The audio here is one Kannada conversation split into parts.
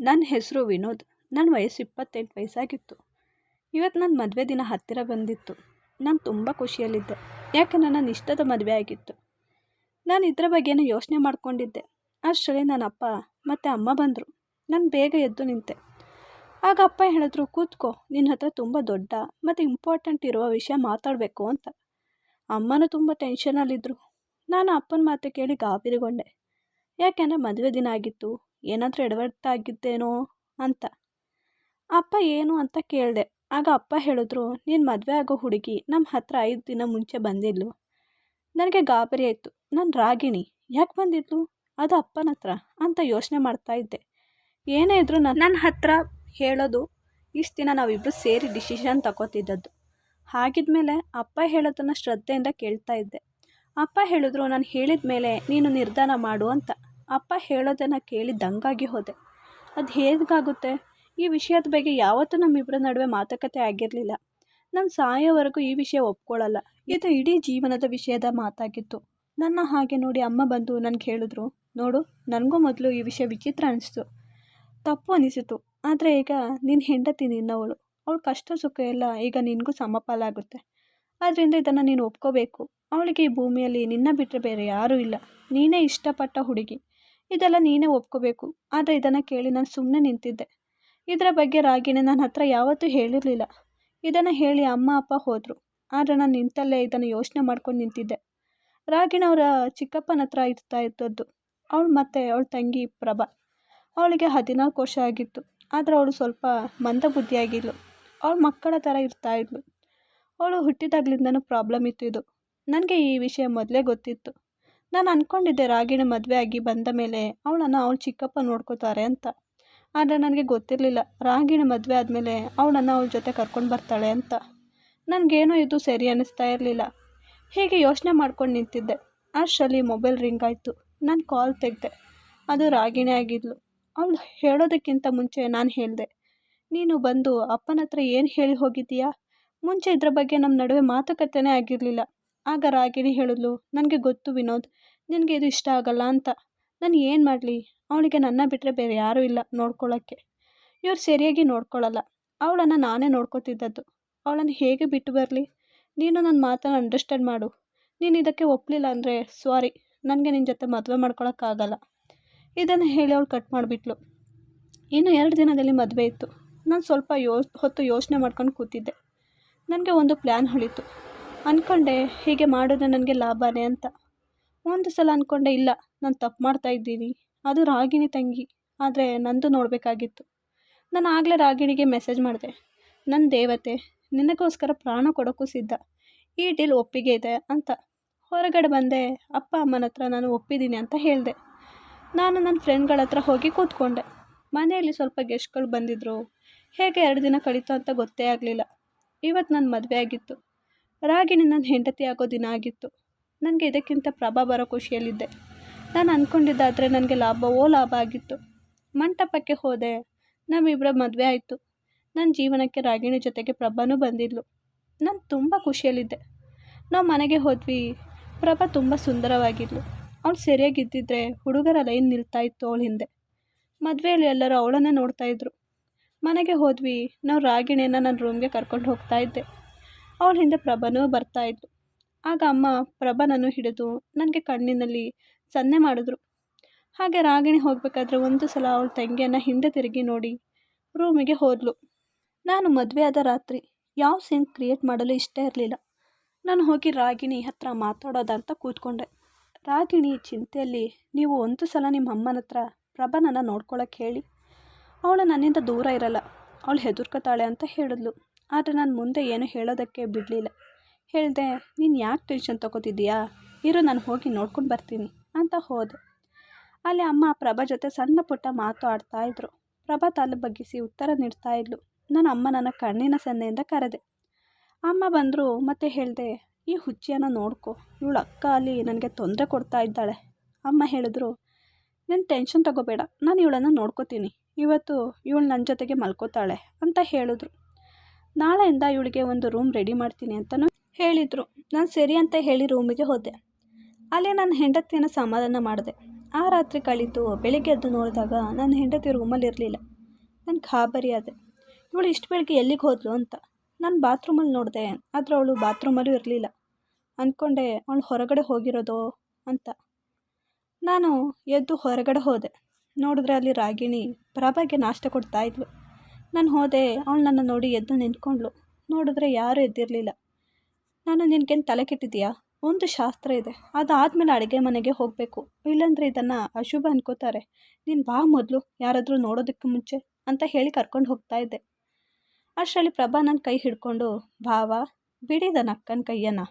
ನನ್ನ ಹೆಸರು ವಿನೋದ್. ನನ್ನ ವಯಸ್ಸು ಇಪ್ಪತ್ತೆಂಟು ವಯಸ್ಸಾಗಿತ್ತು. ಇವತ್ತು ನನ್ನ ಮದುವೆ ದಿನ ಹತ್ತಿರ ಬಂದಿತ್ತು. ನಾನು ತುಂಬ ಖುಷಿಯಲ್ಲಿದ್ದೆ. ಯಾಕೆ ನನ್ನ ಇಷ್ಟದ ಮದುವೆ ಆಗಿತ್ತು? ನಾನು ಇದರ ಬಗ್ಗೆನೇ ಯೋಚನೆ ಮಾಡ್ಕೊಂಡಿದ್ದೆ. ಅಷ್ಟರಲ್ಲಿ ನನ್ನ ಅಪ್ಪ ಮತ್ತು ಅಮ್ಮ ಬಂದರು. ನಾನು ಬೇಗ ಎದ್ದು ನಿಂತೆ. ಆಗ ಅಪ್ಪ ಹೇಳಿದ್ರು, ಕೂತ್ಕೋ. ನಿನ್ನ ಹತ್ರ ತುಂಬ ದೊಡ್ಡ ಮತ್ತು ಇಂಪಾರ್ಟೆಂಟ್ ಇರುವ ವಿಷಯ ಮಾತಾಡಬೇಕು ಅಂತ. ಅಮ್ಮನೂ ತುಂಬ ಟೆನ್ಷನಲ್ಲಿದ್ದರು ನಾನು ಅಪ್ಪನ ಮಾತು ಕೇಳಿ ಗಾಬರಿಗೊಂಡೆ. ಯಾಕೆಂದರೆ ಮದುವೆ ದಿನ ಆಗಿತ್ತು. ಏನಾದರೂ ಎಡವಟ್ಟಾಗಿದ್ದೇನೋ ಅಂತ. ಅಪ್ಪ ಏನು ಅಂತ ಕೇಳಿದೆ. ಆಗ ಅಪ್ಪ ಹೇಳಿದ್ರು, ನೀನು ಮದುವೆ ಆಗೋ ಹುಡುಗಿ ನಮ್ಮ ಹತ್ರ ಐದು ದಿನ ಮುಂಚೆ ಬಂದಿದ್ಲು. ನನಗೆ ಗಾಬರಿ ಆಯಿತು. ನಾನು ರಾಗಿಣಿ. ಯಾಕೆ ಬಂದಿದ್ಲು? ಅದು ಅಪ್ಪನ ಹತ್ರ ಅಂತ ಯೋಚನೆ ಮಾಡ್ತಾ ಇದ್ದೆ. ಏನೇ ನನ್ನ ನನ್ನ ಹತ್ರ ಹೇಳೋದು ಇಷ್ಟು ದಿನ ನಾವಿಬ್ಬರು ಸೇರಿ ಡಿಸಿಷನ್ ತಗೋತಿದ್ದದ್ದು. ಹಾಗಿದ್ಮೇಲೆ ಅಪ್ಪ ಹೇಳೋದನ್ನು ಶ್ರದ್ಧೆಯಿಂದ ಕೇಳ್ತಾ ಇದ್ದೆ. ಅಪ್ಪ ಹೇಳಿದ್ರು, ನಾನು ಹೇಳಿದ ಮೇಲೆ ನೀನು ನಿರ್ಧಾರ ಮಾಡು ಅಂತ. ಅಪ್ಪ ಹೇಳೋದನ್ನು ಕೇಳಿ ದಂಗಾಗಿ ಹೋದೆ. ಅದು ಹೇಗಾಗುತ್ತೆ? ಈ ವಿಷಯದ ಬಗ್ಗೆ ಯಾವತ್ತೂ ನಮ್ಮಿಬ್ಬರ ನಡುವೆ ಮಾತುಕತೆ ಆಗಿರಲಿಲ್ಲ. ನಾನು ಸಾಯೋವರೆಗೂ ಈ ವಿಷಯ ಒಪ್ಕೊಳ್ಳಲ್ಲ ಇದು ಇಡೀ ಜೀವನದ ವಿಷಯದ ಮಾತಾಗಿತ್ತು. ನನ್ನ ಹಾಗೆ ನೋಡಿ ಅಮ್ಮ ಬಂದು ನನಗೆ ಹೇಳಿದ್ರು, ನೋಡು, ನನಗೂ ಮೊದಲು ಈ ವಿಷಯ ವಿಚಿತ್ರ ಅನಿಸ್ತು. ತಪ್ಪು ಅನಿಸಿತು. ಆದರೆ ಈಗ ನಿನ್ನ ಹೆಂಡತಿ ನಿನ್ನವಳು. ಅವಳ ಕಷ್ಟ ಸುಖ ಎಲ್ಲ ಈಗ ನಿನಗೂ ಸಮಪಾಲಾಗುತ್ತೆ. ಆದ್ದರಿಂದ ಇದನ್ನು ನೀನು ಒಪ್ಕೋಬೇಕು. ಅವಳಿಗೆ ಈ ಭೂಮಿಯಲ್ಲಿ ನಿನ್ನ ಬಿಟ್ಟರೆ ಬೇರೆ ಯಾರೂ ಇಲ್ಲ. ನೀನೇ ಇಷ್ಟಪಟ್ಟ ಹುಡುಗಿ. ಇದೆಲ್ಲ ನೀನೇ ಒಪ್ಕೋಬೇಕು. ಆದರೆ ಇದನ್ನು ಕೇಳಿ ನಾನು ಸುಮ್ಮನೆ ನಿಂತಿದ್ದೆ. ಇದರ ಬಗ್ಗೆ ರಾಗಿಣಿ ನನ್ನ ಹತ್ರ ಯಾವತ್ತೂ ಹೇಳಿರಲಿಲ್ಲ. ಇದನ್ನು ಹೇಳಿ ಅಮ್ಮ, ಅಪ್ಪ ಹೋದರು. ಆದರೆ ನಾನು ನಿಂತಲ್ಲೇ ಇದನ್ನು ಯೋಚನೆ ಮಾಡ್ಕೊಂಡು ನಿಂತಿದ್ದೆ. ರಾಗಿಣವರ ಚಿಕ್ಕಪ್ಪನ ಹತ್ರ ಇರ್ತಾ ಇದ್ದದ್ದು. ಅವಳು ಮತ್ತು ಅವಳ ತಂಗಿ ಪ್ರಭಾ. ಅವಳಿಗೆ ಹದಿನಾಲ್ಕು ವರ್ಷ ಆಗಿತ್ತು. ಆದರೆ ಅವಳು ಸ್ವಲ್ಪ ಮಂದಬುದ್ಧಿಯಾಗಿದ್ಲು ಅವಳ ಮಕ್ಕಳ ಥರ ಇರ್ತಾ ಇದ್ಲು. ಅವಳು ಹುಟ್ಟಿದಾಗ್ಲಿಂದನೂ ಪ್ರಾಬ್ಲಮ್ ಇತ್ತು ಇದು. ನನಗೆ ಈ ವಿಷಯ ಮೊದಲೇ ಗೊತ್ತಿತ್ತು. ನಾನು ಅಂದ್ಕೊಂಡಿದ್ದೆ ರಾಗಿಣಿ ಮದುವೆ ಆಗಿ ಬಂದ ಮೇಲೆ ಅವಳನ್ನು ಅವಳ ಚಿಕ್ಕಪ್ಪ ನೋಡ್ಕೋತಾರೆ ಅಂತ. ಆದರೆ ನನಗೆ ಗೊತ್ತಿರಲಿಲ್ಲ ರಾಗಿಣಿ ಮದುವೆ ಆದಮೇಲೆ ಅವಳನ್ನು ಅವಳ ಜೊತೆ ಕರ್ಕೊಂಡು ಬರ್ತಾಳೆ ಅಂತ. ನನಗೇನೋ ಇದು ಸರಿ ಅನ್ನಿಸ್ತಾ ಇರಲಿಲ್ಲ. ಹೀಗೆ ಯೋಚನೆ ಮಾಡ್ಕೊಂಡು ನಿಂತಿದ್ದೆ. ಅಷ್ಟರಲ್ಲಿ ಮೊಬೈಲ್ ರಿಂಗ್ ಆಯಿತು. ನಾನು ಕಾಲ್ ತೆಗೆದೆ. ಅದು ರಾಗಿಣಿ ಆಗಿದ್ಲು. ಅವಳು ಹೇಳೋದಕ್ಕಿಂತ ಮುಂಚೆ ನಾನು ಹೇಳಿದೆ, ನೀನು ಬಂದು ಅಪ್ಪನ ಹತ್ರ ಏನು ಹೇಳಿ ಹೋಗಿದ್ದೀಯಾ? ಮುಂಚೆ ಇದ್ರ ಬಗ್ಗೆ ನಮ್ಮ ನಡುವೆ ಮಾತುಕತೆನೇ ಆಗಿರಲಿಲ್ಲ. ಆಗ ರಾಗಿಣಿ ಹೇಳಿದ್ಲು, ನನಗೆ ಗೊತ್ತು ವಿನೋದ್, ನಿನಗೆ ಇದು ಇಷ್ಟ ಆಗಲ್ಲ ಅಂತ. ನಾನು ಏನು ಮಾಡಲಿ? ಅವಳಿಗೆ ನನ್ನ ಬಿಟ್ಟರೆ ಬೇರೆ ಯಾರೂ ಇಲ್ಲ ನೋಡ್ಕೊಳ್ಳೋಕ್ಕೆ ಇವ್ರು ಸರಿಯಾಗಿ ನೋಡ್ಕೊಳ್ಳಲ್ಲ ಅವಳನ್ನು ನಾನೇ ನೋಡ್ಕೋತಿದ್ದದ್ದು. ಅವಳನ್ನು ಹೇಗೆ ಬಿಟ್ಟು ಬರಲಿ? ನೀನು ನನ್ನ ಮಾತನ್ನು ಅಂಡರ್ಸ್ಟ್ಯಾಂಡ್ ಮಾಡು. ನೀನು ಇದಕ್ಕೆ ಒಪ್ಪಲಿಲ್ಲ ಅಂದರೆ ಸಾರಿ ನನಗೆ ನಿನ್ನ ಜೊತೆ ಮದುವೆ ಮಾಡ್ಕೊಳಕ್ಕಾಗಲ್ಲ ಇದನ್ನು ಹೇಳಿ ಅವಳು ಕಟ್ ಮಾಡಿಬಿಟ್ಲು. ಇನ್ನು ಎರಡು ದಿನದಲ್ಲಿ ಮದುವೆ ಇತ್ತು. ನಾನು ಸ್ವಲ್ಪ ಯೋ ಹೊತ್ತು ಯೋಚನೆ ಮಾಡ್ಕೊಂಡು ಕೂತಿದ್ದೆ. ನನಗೆ ಒಂದು ಪ್ಲ್ಯಾನ್ ಹೊಳಿತು. ಅಂದ್ಕೊಂಡೆ ಹೀಗೆ ಮಾಡಿದ್ರೆ ನನಗೆ ಲಾಭನೇ ಅಂತ. ಒಂದು ಸಲ ಅಂದ್ಕೊಂಡೆ ಇಲ್ಲ, ನಾನು ತಪ್ಪು ಮಾಡ್ತಾ ಇದ್ದೀನಿ. ಅದು ರಾಗಿಣಿ ತಂಗಿ, ಆದರೆ ನಂದು ನೋಡಬೇಕಾಗಿತ್ತು. ನಾನು ಆಗಲೇ ರಾಗಿಣಿಗೆ ಮೆಸೇಜ್ ಮಾಡಿದೆ. ನನ್ನ ದೇವತೆ, ನಿನಗೋಸ್ಕರ ಪ್ರಾಣ ಕೊಡೋಕ್ಕೂ ಸಿದ್ಧ. ಈ ಡೀಲ್ ಒಪ್ಪಿಗೆ ಇದೆ ಅಂತ. ಹೊರಗಡೆ ಬಂದೆ, ಅಪ್ಪ, ಅಮ್ಮನ ಹತ್ರ ನಾನು ಒಪ್ಪಿದ್ದೀನಿ ಅಂತ ಹೇಳಿದೆ. ನಾನು ನನ್ನ ಫ್ರೆಂಡ್ಗಳ ಹತ್ರ ಹೋಗಿ ಕೂತ್ಕೊಂಡೆ. ಮನೆಯಲ್ಲಿ ಸ್ವಲ್ಪ ಗೆಸ್ಟ್ಗಳು ಬಂದಿದ್ದರು ಹೇಗೆ ಎರಡು ದಿನ ಕಳೀತು ಅಂತ ಗೊತ್ತೇ ಆಗಲಿಲ್ಲ. ಇವತ್ತು ನನ್ನ ಮದುವೆ ಆಗಿತ್ತು. ರಾಗಿಣಿ ನನ್ನ ಹೆಂಡತಿ ಆಗೋ ದಿನ ಆಗಿತ್ತು. ನನಗೆ ಇದಕ್ಕಿಂತ ಪ್ರಭಾ ಬರೋ ಖುಷಿಯಲ್ಲಿದ್ದೆ. ನಾನು ಅಂದ್ಕೊಂಡಿದ್ದಾದರೆ ನನಗೆ ಲಾಭವೋ ಲಾಭ ಆಗಿತ್ತು. ಮಂಟಪಕ್ಕೆ ಹೋದೆ. ನಮ್ಮಿಬ್ಬರ ಮದುವೆ ಆಯಿತು. ನನ್ನ ಜೀವನಕ್ಕೆ ರಾಗಿಣಿ ಜೊತೆಗೆ ಪ್ರಭಾನೂ ಬಂದಿದ್ಲು. ನಾನು ತುಂಬ ಖುಷಿಯಲ್ಲಿದ್ದೆ. ನಾವು ಮನೆಗೆ ಹೋದ್ವಿ. ಪ್ರಭಾ ತುಂಬ ಸುಂದರವಾಗಿದ್ಲು. ಅವಳು ಸರಿಯಾಗಿದ್ದಿದ್ರೆ ಹುಡುಗರ ಲೈನ್ ನಿಲ್ತಾ ಇತ್ತು ಅವಳ ಹಿಂದೆ. ಮದುವೆಯಲ್ಲಿ ಎಲ್ಲರೂ ಅವಳನ್ನೇ ನೋಡ್ತಾಯಿದ್ರು ಮನೆಗೆ ಹೋದ್ವಿ. ನಾವು ರಾಗಿಣಿಯನ್ನು ನನ್ನ ರೂಮ್ಗೆ ಕರ್ಕೊಂಡು ಹೋಗ್ತಾ ಇದ್ದೆ. ಅವಳ ಹಿಂದೆ ಬರ್ತಾ ಬರ್ತಾಯಿದ್ಲು ಆಗ ಅಮ್ಮ ಪ್ರಭನನ್ನು ಹಿಡಿದು ನನಗೆ ಕಣ್ಣಿನಲ್ಲಿ ಸನ್ನೆ ಮಾಡಿದ್ರು. ಹಾಗೆ ರಾಗಿಣಿ ಹೋಗಬೇಕಾದ್ರೆ ಒಂದು ಸಲ ಅವಳ ತಂಗಿಯನ್ನು ಹಿಂದೆ ತಿರುಗಿ ನೋಡಿ ರೂಮಿಗೆ ಹೋದಳು ನಾನು ಮದುವೆ ಆದ ರಾತ್ರಿ ಯಾವ ಸೀನ್ ಕ್ರಿಯೇಟ್ ಮಾಡಲು ಇಷ್ಟ ಇರಲಿಲ್ಲ. ನಾನು ಹೋಗಿ ರಾಗಿಣಿ ಹತ್ರ ಮಾತಾಡೋದಂತ ಕೂತ್ಕೊಂಡೆ. ರಾಗಿಣಿ ಚಿಂತೆಯಲ್ಲಿ ನೀವು ಒಂದು ಸಲ ನಿಮ್ಮ ಅಮ್ಮನ ಹತ್ರ ಪ್ರಭನನ್ನು ಹೇಳಿ. ಅವಳು ನನ್ನಿಂದ ದೂರ ಇರಲ್ಲ. ಅವಳು ಹೆದರ್ಕೋತಾಳೆ ಅಂತ ಹೇಳಿದ್ಲು. ಆದರೆ ನಾನು ಮುಂದೆ ಏನು ಹೇಳೋದಕ್ಕೆ ಬಿಡಲಿಲ್ಲ. ಹೇಳಿದೆ, ನೀನು ಯಾಕೆ ಟೆನ್ಷನ್ ತೊಗೋತಿದ್ದೀಯಾ? ಇರೋ, ನಾನು ಹೋಗಿ ನೋಡ್ಕೊಂಡು ಬರ್ತೀನಿ ಅಂತ ಹೋದೆ. ಅಲ್ಲಿ ಅಮ್ಮ ಪ್ರಭಾ ಜೊತೆ ಸಣ್ಣ ಪುಟ್ಟ ಮಾತು ಆಡ್ತಾಯಿದ್ರು ಪ್ರಭಾ ತಲೆ ಬಗ್ಗಿಸಿ ಉತ್ತರ ನೀಡ್ತಾ ಇದ್ಲು. ನನ್ನ ಅಮ್ಮ ನನ್ನ ಕಣ್ಣಿನ ಸನ್ನೆಯಿಂದ ಕರೆದೆ. ಅಮ್ಮ ಬಂದರು, ಮತ್ತೆ ಹೇಳಿದೆ, ಈ ಹುಚ್ಚಿಯನ್ನು ನೋಡ್ಕೊ. ಇವಳು ಅಕ್ಕ ಅಲ್ಲಿ ನನಗೆ ತೊಂದರೆ ಕೊಡ್ತಾ ಇದ್ದಾಳೆ. ಅಮ್ಮ ಹೇಳಿದ್ರು, ನೀನು ಟೆನ್ಷನ್ ತಗೋಬೇಡ. ನಾನು ಇವಳನ್ನು ನೋಡ್ಕೋತೀನಿ. ಇವತ್ತು ಇವಳು ನನ್ನ ಜೊತೆಗೆ ಮಲ್ಕೋತಾಳೆ ಅಂತ ಹೇಳಿದ್ರು. ನಾಳೆಯಿಂದ ಇವಳಿಗೆ ಒಂದು ರೂಮ್ ರೆಡಿ ಮಾಡ್ತೀನಿ ಅಂತಲೂ ಹೇಳಿದರು. ನಾನು ಸರಿ ಅಂತ ಹೇಳಿ ರೂಮಿಗೆ ಹೋದೆ. ಅಲ್ಲಿ ನನ್ನ ಹೆಂಡತಿಯನ್ನು ಸಮಾಧಾನ ಮಾಡಿದೆ. ಆ ರಾತ್ರಿ ಕಳೀತು. ಬೆಳಿಗ್ಗೆ ಎದ್ದು ನೋಡಿದಾಗ ನನ್ನ ಹೆಂಡತಿ ರೂಮಲ್ಲಿ ಇರಲಿಲ್ಲ. ನಾನು ಖಾಬರಿ ಆದೆ ಇವಳು ಇಷ್ಟು ಬೆಳಿಗ್ಗೆ ಎಲ್ಲಿಗೆ ಹೋದ್ಲು ಅಂತ ನಾನು ಬಾತ್ರೂಮಲ್ಲಿ ನೋಡಿದೆ. ಆದರೆ ಅವಳು ಬಾತ್ರೂಮಲ್ಲೂ ಇರಲಿಲ್ಲ. ಅಂದ್ಕೊಂಡೆ ಅವಳು ಹೊರಗಡೆ ಹೋಗಿರೋದೋ ಅಂತ. ನಾನು ಎದ್ದು ಹೊರಗಡೆ ಹೋದೆ. ನೋಡಿದ್ರೆ ಅಲ್ಲಿ ರಾಗಿಣಿ ಪ್ರಭಾಗೆ ನಾಷ್ಟ ಕೊಡ್ತಾಯಿದ್ಲು ನಾನು ಹೋದೆ, ಅವಳು ನನ್ನ ನೋಡಿ ಎದ್ದು ನಿಂತ್ಕೊಂಡ್ಳು. ನೋಡಿದ್ರೆ ಯಾರೂ ಎದ್ದಿರಲಿಲ್ಲ. ನಾನು ನಿನಗೇನು ತಲೆ ಕೆಟ್ಟಿದೆಯಾ ಒಂದು ಶಾಸ್ತ್ರ ಇದೆ. ಅದಾದಮೇಲೆ ಅಡುಗೆ ಮನೆಗೆ ಹೋಗಬೇಕು. ಇಲ್ಲಾಂದರೆ ಇದನ್ನು ಅಶುಭ ಅನ್ಕೋತಾರೆ. ನೀನು ಬಾ ಮೊದಲು, ಯಾರಾದರೂ ನೋಡೋದಕ್ಕೆ ಮುಂಚೆ ಅಂತ ಹೇಳಿ ಕರ್ಕೊಂಡು ಹೋಗ್ತಾ ಇದ್ದೆ. ಅಷ್ಟರಲ್ಲಿ ಪ್ರಭಾ ನನ್ನ ಕೈ ಹಿಡ್ಕೊಂಡು, ಭಾವ ಬಿಡಿದನ ಅಕ್ಕನ ಕೈಯನ್ನು.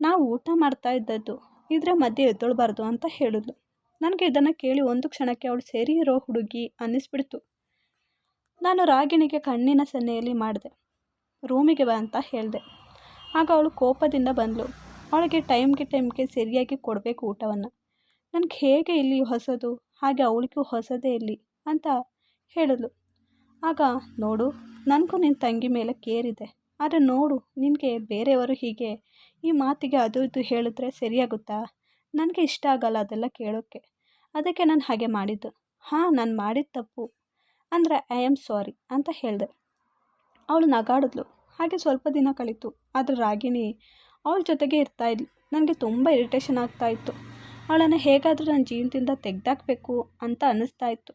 ನಾವು ಊಟ ಮಾಡ್ತಾ ಇದ್ದದ್ದು, ಇದರ ಮಧ್ಯೆ ಎದ್ದೊಳ್ಬಾರ್ದು ಅಂತ ಹೇಳಿದ್ಲು. ನನಗೆ ಇದನ್ನು ಕೇಳಿ ಒಂದು ಕ್ಷಣಕ್ಕೆ ಅವಳು ಸೇರಿ ಇರೋ ಹುಡುಗಿ ಅನ್ನಿಸ್ಬಿಡ್ತು. ನಾನು ರಾಗಿಣಿಗೆ ಕಣ್ಣಿನ ಸನ್ನೆಯಲ್ಲಿ ಮಾಡಿದೆ. ರೂಮಿಗೆ ಬಾ ಅಂತ ಹೇಳಿದೆ. ಆಗ ಅವಳು ಕೋಪದಿಂದ ಬಂದಳು ಅವಳಿಗೆ ಟೈಮ್ಗೆ ಟೈಮ್ಗೆ ಸರಿಯಾಗಿ ಕೊಡಬೇಕು ಊಟವನ್ನು. ನನಗೆ ಹೇಗೆ ಇಲ್ಲಿ ಹೊಸದು? ಹಾಗೆ ಅವಳಿಗೂ ಹೊಸದೇ ಇಲ್ಲಿ ಅಂತ ಹೇಳಿದ್ಲು. ಆಗ ನೋಡು, ನನಗೂ ನಿನ್ನ ತಂಗಿ ಮೇಲೆ ಕೇರಿದೆ. ಆದರೆ ನೋಡು, ನಿನಗೆ ಬೇರೆಯವರು ಹೀಗೆ ಈ ಮಾತಿಗೆ ಅದು ಇದು ಹೇಳಿದ್ರೆ ಸರಿಯಾಗುತ್ತಾ? ನನಗೆ ಇಷ್ಟ ಆಗಲ್ಲ ಅದೆಲ್ಲ ಕೇಳೋಕ್ಕೆ. ಅದಕ್ಕೆ ನಾನು ಹಾಗೆ ಮಾಡಿದ್ದು. ಹಾಂ, ನಾನು ಮಾಡಿದ ತಪ್ಪು. ಅಂದರೆ, ಐ ಆಮ್ ಸಾರಿ ಅಂತ ಹೇಳಿದೆ. ಅವಳು ನಗಾಡಿದ್ಲು. ಹಾಗೆ ಸ್ವಲ್ಪ ದಿನ ಕಳೀತು. ಆದರೆ ರಾಗಿಣಿ ಅವಳ ಜೊತೆಗೆ ಇರ್ತಾಯಿದ್ಲು ನನಗೆ ತುಂಬ ಇರಿಟೇಷನ್ ಆಗ್ತಾಯಿತ್ತು ಅವಳನ್ನು ಹೇಗಾದರೂ ನನ್ನ ಜೀವನದಿಂದ ತೆಗೆದಾಕಬೇಕು ಅಂತ ಅನ್ನಿಸ್ತಾ ಇತ್ತು.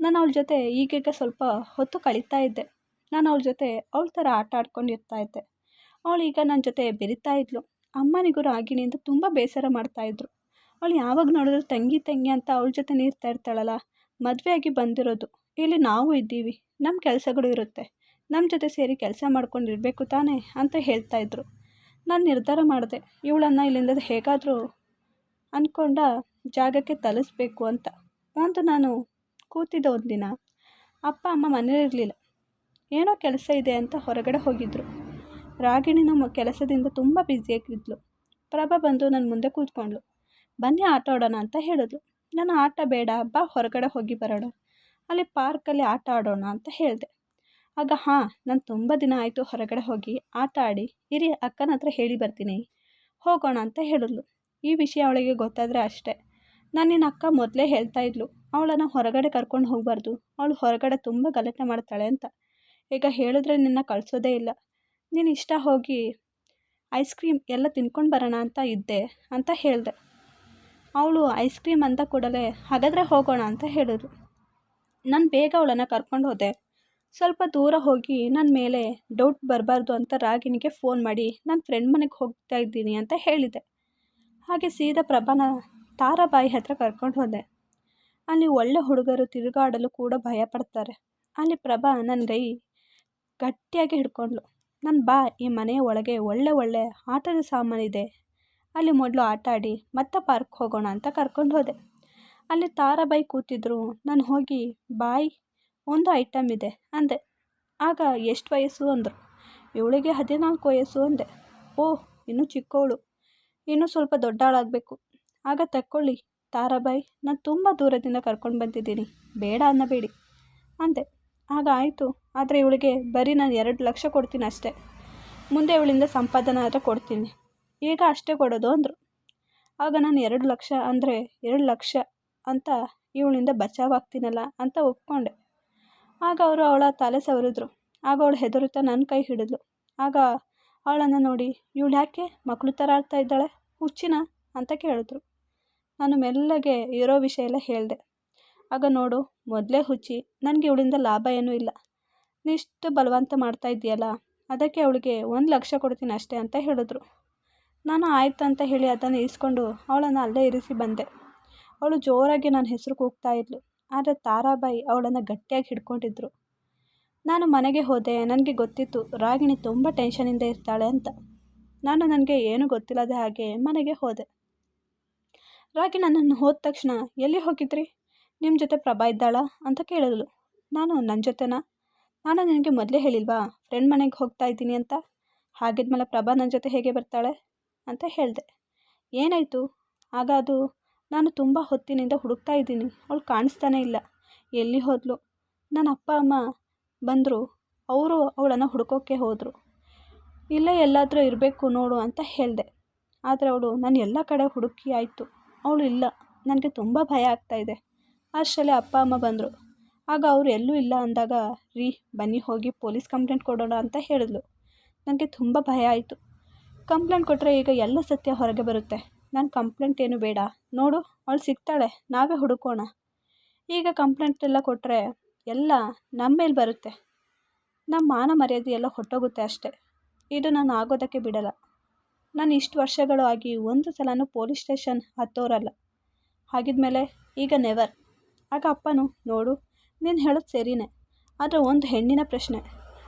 ನಾನು ಅವಳ ಜೊತೆ ಈಗೀಗ ಸ್ವಲ್ಪ ಹೊತ್ತು ಕಳೀತಾ ಇದ್ದೆ. ನಾನು ಅವಳ ಜೊತೆ ಅವಳ ಥರ ಆಟ ಆಡ್ಕೊಂಡು ಇರ್ತಾಯಿದ್ದೆ ಅವಳು ಈಗ ನನ್ನ ಜೊತೆ ಬೆರಿತಾ ಇದ್ಲು. ಅಮ್ಮನಿಗೂ ರಾಗಿಣಿಯಿಂದ ತುಂಬ ಬೇಸರ ಮಾಡ್ತಾಯಿದ್ರು ಅವಳು ಯಾವಾಗ ನೋಡಿದ್ರು ತಂಗಿ ತಂಗಿ ಅಂತ ಅವಳ ಜೊತೆ ನೀರ್ತಾ ಇರ್ತಾಳಲ್ಲ, ಮದುವೆಯಾಗಿ ಬಂದಿರೋದು. ಇಲ್ಲಿ ನಾವು ಇದ್ದೀವಿ. ನಮ್ಮ ಕೆಲಸಗಳು ಇರುತ್ತೆ. ನಮ್ಮ ಜೊತೆ ಸೇರಿ ಕೆಲಸ ಮಾಡ್ಕೊಂಡಿರಬೇಕು ತಾನೇ ಅಂತ ಹೇಳ್ತಾಯಿದ್ರು ನಾನು ನಿರ್ಧಾರ ಮಾಡಿದೆ. ಇವಳನ್ನು ಇಲ್ಲಿಂದ ಹೇಗಾದರೂ ಅಂದ್ಕೊಂಡ ಜಾಗಕ್ಕೆ ತಲುಪಿಸ್ಬೇಕು ಅಂತ. ಅಂತ ನಾನು ಕೂತಿದ್ದ ಒಂದು ದಿನ ಅಪ್ಪ, ಅಮ್ಮ ಮನೇಲಿರಲಿಲ್ಲ ಏನೋ ಕೆಲಸ ಇದೆ ಅಂತ ಹೊರಗಡೆ ಹೋಗಿದ್ದರು ನಮ್ಮ ಕೆಲಸದಿಂದ ತುಂಬ ಬ್ಯುಸಿಯಾಗಿದ್ಲು. ಪ್ರಭಾ ಬಂದು ನನ್ನ ಮುಂದೆ ಕೂತ್ಕೊಂಡ್ಳು. ಬನ್ನಿ, ಆಟ ಅಂತ ಹೇಳಿದ್ಲು. ನಾನು, ಆಟ ಬೇಡ, ಬಾ, ಹೊರಗಡೆ ಹೋಗಿ ಬರೋಣ. ಅಲ್ಲಿ ಪಾರ್ಕಲ್ಲಿ ಆಟ ಆಡೋಣ ಅಂತ ಹೇಳಿದೆ. ಆಗ ಹಾಂ, ನಾನು ತುಂಬ ದಿನ ಆಯಿತು ಹೊರಗಡೆ ಹೋಗಿ ಆಟ ಆಡಿ, ಇರಿ ಅಕ್ಕನ ಹತ್ರ ಹೇಳಿ ಬರ್ತೀನಿ. ಹೋಗೋಣ ಅಂತ ಹೇಳಿದ್ಲು. ಈ ವಿಷಯ ಅವಳಿಗೆ ಗೊತ್ತಾದರೆ ಅಷ್ಟೇ. ನಾನು ನಿನ್ನ ಅಕ್ಕ ಮೊದಲೇ ಹೇಳ್ತಾ ಇದ್ಲು, ಅವಳನ್ನು ಹೊರಗಡೆ ಕರ್ಕೊಂಡು ಹೋಗಬಾರ್ದು. ಅವಳು ಹೊರಗಡೆ ತುಂಬ ಗಲಾಟೆ ಮಾಡ್ತಾಳೆ ಅಂತ. ಈಗ ಹೇಳಿದ್ರೆ ನಿನ್ನ ಕಳಿಸೋದೇ ಇಲ್ಲ. ನೀನು ಇಷ್ಟ ಹೋಗಿ ಐಸ್ ಕ್ರೀಮ್ ಎಲ್ಲ ತಿನ್ಕೊಂಡು ಬರೋಣ ಅಂತ ಇದ್ದೆ ಅಂತ ಹೇಳಿದೆ. ಅವಳು ಐಸ್ ಕ್ರೀಮ್ ಅಂತ ಕೂಡಲೇ, ಹಾಗಾದರೆ ಹೋಗೋಣ ಅಂತ ಹೇಳಿದ್ರು. ನಾನು ಬೇಗ ಅವಳನ್ನು ಕರ್ಕೊಂಡು ಹೋದೆ. ಸ್ವಲ್ಪ ದೂರ ಹೋಗಿ ನನ್ನ ಮೇಲೆ ಡೌಟ್ ಬರಬಾರ್ದು ಅಂತ ರಾಗಿಣಿಗೆ ಫೋನ್ ಮಾಡಿ ನನ್ನ ಫ್ರೆಂಡ್ ಮನೆಗೆ ಹೋಗ್ತಾ ಇದ್ದೀನಿ ಅಂತ ಹೇಳಿದೆ. ಹಾಗೆ ಸೀದಾ ಪ್ರಭಾನ ತಾರಾಬಾಯಿ ಹತ್ರ ಕರ್ಕೊಂಡು ಹೋದೆ. ಅಲ್ಲಿ ಒಳ್ಳೆ ಹುಡುಗರು ತಿರುಗಾಡಲು ಕೂಡ ಭಯ ಪಡ್ತಾರೆ. ಅಲ್ಲಿ ಪ್ರಭಾ ನನ್ನ ಗೈ ಗಟ್ಟಿಯಾಗಿ ಹಿಡ್ಕೊಂಡ್ಳು ನನ್ನ ಬಾ, ಈ ಮನೆಯ ಒಳಗೆ ಒಳ್ಳೆ ಒಳ್ಳೆ ಆಟದ ಸಾಮಾನಿದೆ ಅಲ್ಲಿ ಮೊದಲು ಆಟ ಆಡಿ ಮತ್ತೆ ಪಾರ್ಕ್ ಹೋಗೋಣ ಅಂತ ಕರ್ಕೊಂಡು ಹೋದೆ. ಅಲ್ಲಿ ತಾರಾಬಾಯಿ ಕೂತಿದ್ರು. ನಾನು ಹೋಗಿ, ಬಾಯ್, ಒಂದು ಐಟಮ್ ಇದೆ, ಅಂದೆ. ಆಗ, ಎಷ್ಟು ವಯಸ್ಸು? ಅಂದರು. ಇವಳಿಗೆ ಹದಿನಾಲ್ಕು ವಯಸ್ಸು, ಅಂದೆ. ಓಹ್ ಇನ್ನೂ ಚಿಕ್ಕವಳು ಇನ್ನೂ ಸ್ವಲ್ಪ ದೊಡ್ಡಾಳಾಗಬೇಕು. ಆಗ ತಕ್ಕೊಳ್ಳಿ ತಾರಾಬಾಯಿ ನಾನು ತುಂಬ ದೂರದಿಂದ ಕರ್ಕೊಂಡು ಬಂದಿದ್ದೀನಿ. ಬೇಡ ಅನ್ನಬೇಡಿ, ಅಂದೆ. ಆಗ, ಆಯಿತು. ಆದರೆ ಇವಳಿಗೆ ಬರೀ ನಾನು ಎರಡು ಲಕ್ಷ ಕೊಡ್ತೀನಿ ಅಷ್ಟೇ. ಮುಂದೆ ಇವಳಿಂದ ಸಂಪಾದನೆ ಆದರೆ ಕೊಡ್ತೀನಿ. ಈಗ ಅಷ್ಟೇ ಕೊಡೋದು, ಅಂದರು. ಆಗ, ನಾನು ಎರಡು ಲಕ್ಷ ಅಂದರೆ ಎರಡು ಲಕ್ಷ ಅಂತ ಇವಳಿಂದ ಬಚಾವಾಗ್ತೀನಲ್ಲ ಅಂತ ಒಪ್ಕೊಂಡೆ. ಆಗ ಅವರು ಅವಳ ತಲೆ ಸವರಿದ್ರು. ಆಗ ಅವಳು ಹೆದರುತ್ತಾ ನನ್ನ ಕೈ ಹಿಡಿದ್ಲು. ಆಗ ಅವಳನ್ನು ನೋಡಿ, ಇವಳು ಯಾಕೆ ಮಕ್ಕಳು ಥರ ಆಡ್ತಾ ಇದ್ದಾಳೆ? ಹುಚ್ಚಿನ? ಅಂತ ಕೇಳಿದ್ರು. ನಾನು ಮೆಲ್ಲಗೆ ಇರೋ ವಿಷಯ ಎಲ್ಲ ಹೇಳಿದೆ. ಆಗ ನೋಡು, ಮೊದಲೇ ಹುಚ್ಚಿ, ನನಗೆ ಇವಳಿಂದ ಲಾಭ ಏನೂ ಇಲ್ಲ. ನೀಷ್ಟು ಬಲವಂತ ಮಾಡ್ತಾ ಇದೆಯಲ್ಲ ಅದಕ್ಕೆ ಅವಳಿಗೆ ಒಂದು ಲಕ್ಷ ಕೊಡ್ತೀನಿ ಅಷ್ಟೇ ಅಂತ ಹೇಳಿದ್ರು. ನಾನು ಆಯ್ತು ಅಂತ ಹೇಳಿ ಅದನ್ನು ಇಸ್ಕೊಂಡು ಅವಳನ್ನು ಅಲ್ಲೇ ಇರಿಸಿ ಬಂದೆ. ಅವಳು ಜೋರಾಗಿ ನನ್ನ ಹೆಸರು ಕೂಗ್ತಾ ಇದ್ಲು. ಆದರೆ ತಾರಾಬಾಯಿ ಅವಳನ್ನು ಗಟ್ಟಿಯಾಗಿ ಹಿಡ್ಕೊಂಡಿದ್ರು. ನಾನು ಮನೆಗೆ ಹೋದೆ, ನನಗೆ ಗೊತ್ತಿತ್ತು. ರಾಗಿಣಿ ತುಂಬ ಟೆನ್ಷನಿಂದ ಇರ್ತಾಳೆ ಅಂತ. ನಾನು ನನಗೆ ಏನೂ ಗೊತ್ತಿಲ್ಲದೆ ಹಾಗೆ ಮನೆಗೆ ಹೋದೆ. ರಾಗಿ ನನ್ನನ್ನು ಹೋದ ತಕ್ಷಣ ಎಲ್ಲಿ ಹೋಗಿದ್ರಿ? ನಿಮ್ಮ ಜೊತೆ ಪ್ರಭಾ ಇದ್ದಾಳಾ? ಅಂತ ಕೇಳಿದ್ಲು. ನಾನು ನನ್ನ ಜೊತೆನಾ? ನಾನು ನಿನಗೆ ಮೊದಲೇ ಹೇಳಿಲ್ವಾ? ಫ್ರೆಂಡ್ ಮನೆಗೆ ಹೋಗ್ತಾ ಇದ್ದೀನಿ ಅಂತ. ಹಾಗಿದ್ಮೇಲೆ ಪ್ರಭಾ ನನ್ನ ಜೊತೆ ಹೇಗೆ ಬರ್ತಾಳೆ? ಅಂತ ಹೇಳಿದೆ. ಏನಾಯಿತು? ಆಗ ಅದು ನಾನು ತುಂಬ ಹೊತ್ತಿನಿಂದ ಹುಡುಕ್ತಾ ಇದ್ದೀನಿ. ಅವಳು ಕಾಣಿಸ್ತಾನೇ ಇಲ್ಲ. ಎಲ್ಲಿ ಹೋದ್ಲು? ನನ್ನ ಅಪ್ಪ, ಅಮ್ಮ ಬಂದರು. ಅವರು ಅವಳನ್ನು ಹುಡ್ಕೋಕ್ಕೆ ಹೋದರು. ಇಲ್ಲೇ ಎಲ್ಲಾದರೂ ಇರಬೇಕು ನೋಡು ಅಂತ ಹೇಳಿದೆ. ಆದರೆ ಅವಳು ನಾನು ಎಲ್ಲ ಕಡೆ ಹುಡುಕಿ ಆಯಿತು. ಅವಳು ಇಲ್ಲ. ನನಗೆ ತುಂಬ ಭಯ ಆಗ್ತಾಯಿದೆ ಅಷ್ಟರಲ್ಲಿ ಅಪ್ಪ, ಅಮ್ಮ ಬಂದರು. ಆಗ ಅವರು ಎಲ್ಲೂ ಇಲ್ಲ ಅಂದಾಗ, ರೀ, ಬನ್ನಿ ಹೋಗಿ ಪೊಲೀಸ್ ಕಂಪ್ಲೇಂಟ್ ಕೊಡೋಣ ಅಂತ ಹೇಳಿದ್ಲು. ನನಗೆ ತುಂಬ ಭಯ ಆಯಿತು. ಕಂಪ್ಲೇಂಟ್ ಕೊಟ್ಟರೆ ಈಗ ಎಲ್ಲ ಸತ್ಯ ಹೊರಗೆ ಬರುತ್ತೆ. ನಾನು ಕಂಪ್ಲೇಂಟ್ ಏನು ಬೇಡ. ನೋಡು, ಅವಳು ಸಿಗ್ತಾಳೆ, ನಾವೇ ಹುಡುಕೋಣ. ಈಗ ಕಂಪ್ಲೇಂಟ್ ಎಲ್ಲ ಕೊಟ್ಟರೆ ಎಲ್ಲ ನಮ್ಮ ಮೇಲೆ ಬರುತ್ತೆ. ನಮ್ಮ ಮಾನ ಮರ್ಯಾದೆ ಎಲ್ಲ ಹೊಟ್ಟೋಗುತ್ತೆ ಅಷ್ಟೇ. ಇದು ನಾನು ಆಗೋದಕ್ಕೆ ಬಿಡಲ್ಲ. ನಾನು ಇಷ್ಟು ವರ್ಷಗಳು ಆಗಿ ಒಂದು ಸಲನೂ ಪೊಲೀಸ್ ಸ್ಟೇಷನ್ ಹತ್ತೋರಲ್ಲ. ಹಾಗಿದ್ಮೇಲೆ ಈಗ ನೆವರ್ ಆಗ ಅಪ್ಪನು, ನೋಡು, ನೀನು ಹೇಳೋದು ಸರಿನೇ. ಆದರೆ ಒಂದು ಹೆಣ್ಣಿನ ಪ್ರಶ್ನೆ.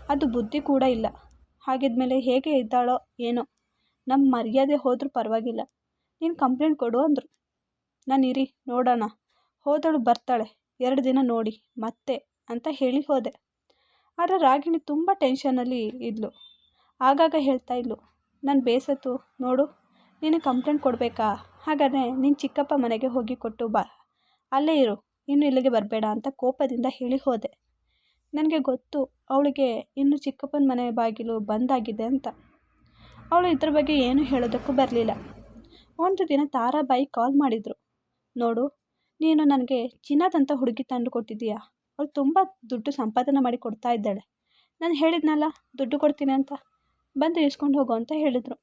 ಅದು ಬುದ್ಧಿ ಕೂಡ ಇಲ್ಲ. ಹಾಗಿದ್ಮೇಲೆ ಹೇಗೆ ಇದ್ದಾಳೋ ಏನೋ. ನಮ್ಮ ಮರ್ಯಾದೆ ಹೋದರೂ ಪರವಾಗಿಲ್ಲ. ನೀನು ಕಂಪ್ಲೇಂಟ್ ಕೊಡು ಅಂದರು. ನಾನು ಇರಿ, ನೋಡೋಣ. ಹೋದಳು ಬರ್ತಾಳೆ. ಎರಡು ದಿನ ನೋಡಿ, ಮತ್ತೆ ಅಂತ ಹೇಳಿ ಹೋದೆ. ಆದರೆ ರಾಗಿಣಿ ತುಂಬ ಟೆನ್ಷನಲ್ಲಿ ಇದ್ಲು. ಆಗಾಗ ಹೇಳ್ತಾ ಇದ್ಲು, ನಾನು ಬೇಸತ್ತು, ನೋಡು. ನೀನು ಕಂಪ್ಲೇಂಟ್ ಕೊಡಬೇಕಾ? ಹಾಗಾದರೆ ನೀನು ಚಿಕ್ಕಪ್ಪ ಮನೆಗೆ ಹೋಗಿ ಕೊಟ್ಟು ಬಾ. ಅಲ್ಲೇ ಇರು. ಇನ್ನು ಇಲ್ಲಿಗೆ ಬರಬೇಡ ಅಂತ ಕೋಪದಿಂದ ಹೇಳಿ ಹೋದೆ. ನನಗೆ ಗೊತ್ತು, ಅವಳಿಗೆ ಇನ್ನು ಚಿಕ್ಕಪ್ಪನ ಮನೆ ಬಾಗಿಲು ಬಂದಾಗಿದೆ ಅಂತ. ಅವಳು ಇದ್ರ ಬಗ್ಗೆ ಏನು ಹೇಳೋದಕ್ಕೂ ಬರಲಿಲ್ಲ. ಒಂದು ದಿನ ತಾರಾಬಾಯಿ ಕಾಲ್ ಮಾಡಿದರು. ನೋಡು, ನೀನು ನನಗೆ ಚಿನ್ನದಂಥ ಹುಡುಗಿ ತಂದು ಕೊಟ್ಟಿದ್ದೀಯಾ? ಅವಳು ತುಂಬ ದುಡ್ಡು ಸಂಪಾದನೆ ಮಾಡಿ ಕೊಡ್ತಾ ಇದ್ದಾಳೆ. ನಾನು ಹೇಳಿದ್ನಲ್ಲ, ದುಡ್ಡು ಕೊಡ್ತೀನಿ ಅಂತ? ಬಂದು ಇಸ್ಕೊಂಡು ಹೋಗು ಅಂತ ಹೇಳಿದರು.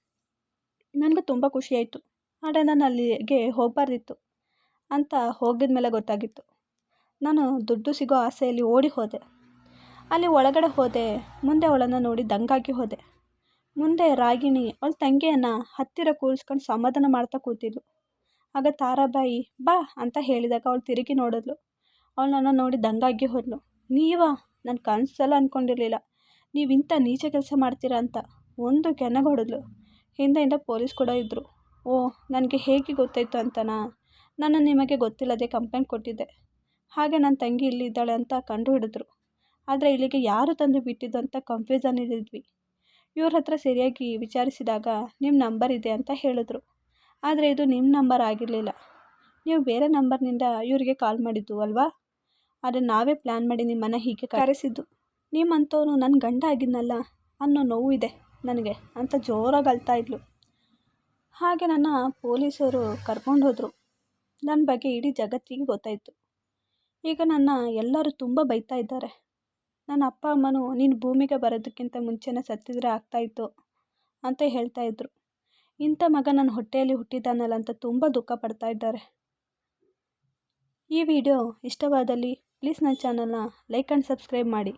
ನನಗೂ ತುಂಬ ಖುಷಿಯಾಯಿತು ಆದರೆ ನಾನು ಅಲ್ಲಿಗೆ ಹೋಗಬಾರ್ದಿತ್ತು ಅಂತ ಹೋಗಿದ ಮೇಲೆ ಗೊತ್ತಾಗಿತ್ತು. ನಾನು ದುಡ್ಡು ಸಿಗೋ ಆಸೆಯಲ್ಲಿ ಓಡಿ ಹೋದೆ. ಅಲ್ಲಿ ಒಳಗಡೆ ಹೋದೆ, ಮುಂದೆ ಅವಳನ್ನು ನೋಡಿ ದಂಗಾಗಿ ಹೋದೆ. ಮುಂದೆ ರಾಗಿಣಿ ಅವಳ ತಂಗಿಯನ್ನು ಹತ್ತಿರ ಕೂರಿಸ್ಕೊಂಡು ಸಮಾಧಾನ ಮಾಡ್ತಾ ಕೂತಿದ್ಲು. ಆಗ ತಾರಾಬಾಯಿ, ಬಾ ಅಂತ ಹೇಳಿದಾಗ ಅವಳು ತಿರುಗಿ ನೋಡಿದ್ಲು. ಅವಳು ನನ್ನ ನೋಡಿ ದಂಗಾಗಿ ಹೋದ್ಲು. ನೀವಾ? ನನ್ನ ಕನಸಲ್ಲ ಅಂದ್ಕೊಂಡಿರಲಿಲ್ಲ ನೀವು ಇಂಥ ನೀಚ ಕೆಲಸ ಮಾಡ್ತೀರಾ ಅಂತ ಒಂದು ಕೆನಗೆ ಹೊಡೆದ್ಲು. ಹಿಂದೆಯಿಂದ ಪೊಲೀಸ್ ಕೂಡ ಇದ್ದರು ಓ, ನನಗೆ ಹೇಗೆ ಗೊತ್ತಾಯಿತು ಅಂತನಾ? ನಾನು ನಿಮಗೆ ಗೊತ್ತಿಲ್ಲದೆ ಕಂಪ್ಲೇಂಟ್ ಕೊಟ್ಟಿದ್ದೆ. ಹಾಗೆ ನನ್ನ ತಂಗಿ ಇಲ್ಲಿದ್ದಾಳೆ ಅಂತ ಕಂಡು ಹಿಡಿದ್ರು. ಆದರೆ ಇಲ್ಲಿಗೆ ಯಾರು ತಂದು ಬಿಟ್ಟಿದ್ದು ಅಂತ ಕನ್ಫ್ಯೂಸನ್ನಲ್ಲಿದ್ವಿ ಇವ್ರ ಹತ್ರ ಸರಿಯಾಗಿ ವಿಚಾರಿಸಿದಾಗ ನಿಮ್ಮ ನಂಬರ್ ಇದೆ ಅಂತ ಹೇಳಿದ್ರು. ಆದರೆ ಇದು ನಿಮ್ಮ ನಂಬರ್ ಆಗಿರಲಿಲ್ಲ. ನೀವು ಬೇರೆ ನಂಬರ್ನಿಂದ ಇವರಿಗೆ ಕಾಲ್ ಮಾಡಿದ್ದು ಅಲ್ವಾ? ಆದರೆ ನಾವೇ ಪ್ಲ್ಯಾನ್ ಮಾಡಿ ನಿಮ್ಮನ್ನು ಹೀಗೆ ಕರೆಸಿದ್ದು. ನಿಮ್ಮಂಥವನು ನನ್ನ ಗಂಡ ಆಗಿದ್ನಲ್ಲ, ಅನ್ನೋ ನೋವು ಇದೆ ನನಗೆ ಅಂತ ಜೋರಾಗಿ ಅಳ್ತಾ ಇದ್ಲು. ಹಾಗೆ ನನ್ನ ಪೊಲೀಸರು ಕರ್ಕೊಂಡು ಹೋದರು. ನನ್ನ ಬಗ್ಗೆ ಇಡೀ ಜಗತ್ತಿಗೆ ಗೊತ್ತಾಯಿತು. ಈಗ ನನ್ನ ಎಲ್ಲರೂ ತುಂಬ ಬೈತಾ ಇದ್ದಾರೆ. ನನ್ನ ಅಪ್ಪ ಅಮ್ಮನೂ ನೀನು ಭೂಮಿಗೆ ಬರೋದಕ್ಕಿಂತ ಮುಂಚೆನೇ ಸತ್ತಿದ್ರೆ ಆಗ್ತಾಯಿತ್ತು ಅಂತ ಹೇಳ್ತಾ ಇದ್ರು. ಇಂಥ ಮಗ ನನ್ನ ಹೊಟ್ಟೆಯಲ್ಲಿ ಹುಟ್ಟಿದ್ದಾನಲ್ಲ ಅಂತ ತುಂಬ ದುಃಖ ಪಡ್ತಾ ಇದ್ದಾರೆ. ಈ ವಿಡಿಯೋ ಇಷ್ಟವಾದಲ್ಲಿ ಪ್ಲೀಸ್ ನನ್ನ ಚಾನಲ್ನ ಲೈಕ್ ಆ್ಯಂಡ್ ಸಬ್ಸ್ಕ್ರೈಬ್ ಮಾಡಿ.